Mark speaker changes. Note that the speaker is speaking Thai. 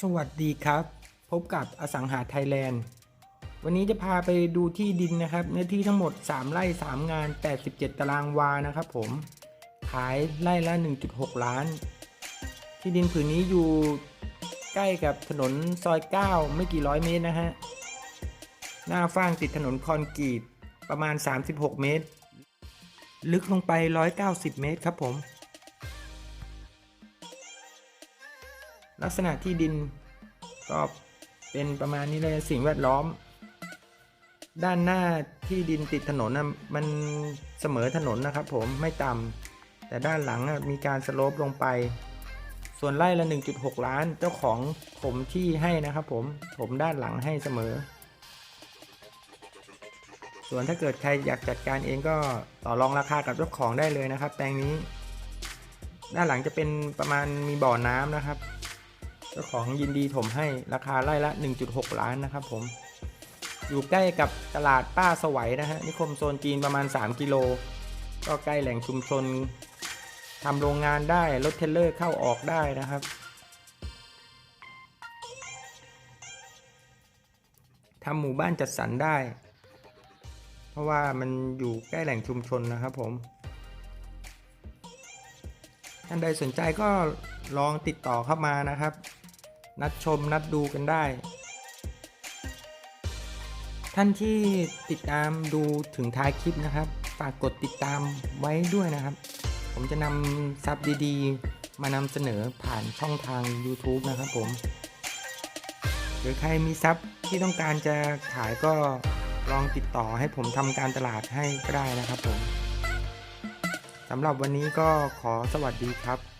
Speaker 1: สวัสดีครับ พบกับอสังหาไทยแลนด์ วันนี้จะพาไปดูที่ดินนะครับเนื้อที่ทั้งหมด 3 ไร่ 3 งาน 87 ตารางวานะครับผม ขายไร่ละ 1.6 ล้าน ที่ดินผืนนี้อยู่ใกล้กับถนนซอย 9 ไม่กี่ร้อยเมตรนะฮะ หน้าฟางติดถนนคอนกรีตประมาณ 36 เมตร ลึกลงไป 190 เมตรครับผม ลักษณะที่ดินก็เป็นประมาณนี้เลยสิ่งแวดล้อม ด้านหน้าที่ดินติดถนนนะมันเสมอถนนนะครับผมไม่ต่ำแต่ด้านหลังมีการสโลปลงไป ส่วนไร่ละ 1.6 ล้านเจ้าของผมที่ให้นะครับผมผมด้านหลังให้เสมอ ส่วนถ้าเกิดใครอยากจัดการเองก็ต่อรองราคากับเจ้าของได้เลยนะครับ แปลงนี้ ด้านหลังจะเป็นประมาณมีบ่อน้ำนะครับ จ้าของยินดีถมให้ราคาไร่ละ 1.6 ล้านนะครับผม อยู่ใกล้กับตลาดป้าสวัยนะฮะนิคมโซนจีนประมาณ 3 กิโล ก็ใกล้แหล่งชุมชนทำโรงงานได้ รถเทรลเลอร์เข้าออกได้นะครับ ทำหมู่บ้านจัดสรรได้ เพราะว่ามันอยู่ใกล้แหล่งชุมชนนะครับผม ท่านใดสนใจก็ลองติดต่อเข้ามานะครับ นัดชมนัดดูกันได้ ท่านที่ติดตามดูถึงท้ายคลิปนะครับ ฝากกดติดตามไว้ด้วยนะครับ ผมจะนำซับดีๆ มานำเสนอผ่านช่องทาง YouTube นะครับผม หรือใครมีซับที่ต้องการจะขายก็ลองติดต่อให้ผมทำการตลาดให้ก็ได้นะครับผมสำหรับวันนี้ก็ขอสวัสดีครับ